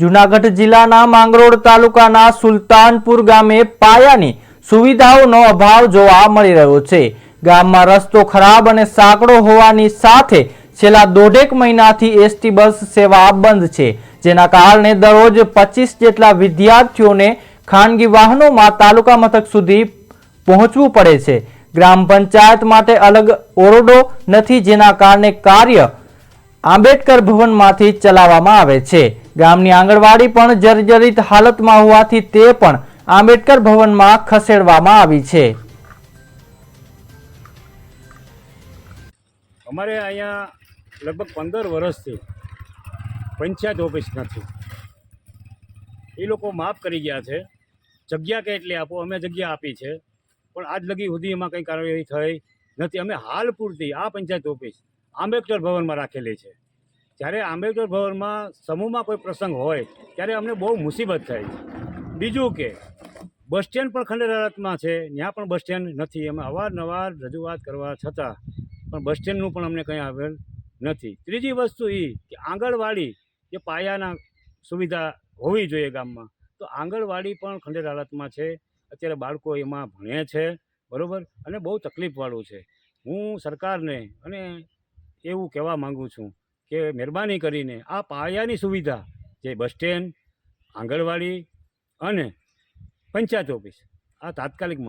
જુનાગઢ જિલ્લાના માંગરોળ તાલુકાના સુલતાનપુર ગામે પાયાની સુવિધાઓનો અભાવ જોવા મળી રહ્યો છે. ગામમાં રસ્તો ખરાબ અને સાંકડો હોવાની સાથે છેલ્લા દોઢેક મહિનાથી એસટી બસ સેવા બંધ છે, જેના કારણે દરરોજ પચીસ જેટલા વિદ્યાર્થીઓને ખાનગી વાહનોમાં તાલુકા મથક સુધી પહોંચવું પડે છે. ગ્રામ પંચાયત માટે અલગ ઓરડો નથી, જેના કારણે કાર્ય આંબેડકર ભવનમાંથી ચલાવવામાં આવે છે. ગામની આંગણવાડી પણ જર્જરિત હાલતમાં હોવાથી તે પણ આંબેડકર ભવનમાં ખસેડવામાં આવી છે. અમારે અહીંયા લગભગ પંદર વર્ષથી પંચાયત ઓફિસ નથી એ લોકો માફ કરી ગયા છે. જગ્યા કેટલી આપો, અમે જગ્યા આપી છે. પણ આજ લગી સુધી એમાં કંઈ કાર્યવાહી થઈ નથી. અમે હાલ પૂરતી આ પંચાયત ઓફિસ આંબેડકર ભવનમાં રાખેલી છે. જ્યારે આંબેડકર ભવનમાં સમૂહમાં કોઈ પ્રસંગ હોય, ત્યારે અમને બહુ મુસીબત થાય છે. બીજું કે, બસ સ્ટેન્ડ પણ ખંડેર હાલતમાં છે ત્યાં પણ બસ સ્ટેન્ડ નથી. અમે અવારનવાર રજૂઆત કરવા છતાં પણ બસ સ્ટેન્ડનું પણ અમને કંઈ આવેલ નથી. ત્રીજી વસ્તુ એ કે આંગણવાડી જે પાયાના સુવિધા હોવી જોઈએ ગામમાં. તો આંગણવાડી પણ ખંડેર હાલતમાં છે. અત્યારે બાળકો એમાં ભણે છે, બરાબર? અને બહુ તકલીફવાળું છે. હું સરકારને અને એવું કહેવા માગું છું કે મહેરબાની કરીને આ પાયાની સુવિધા જે બસ સ્ટેન્ડ, આંગણવાડી અને પંચાયત ઓફિસ આ તાત્કાલિક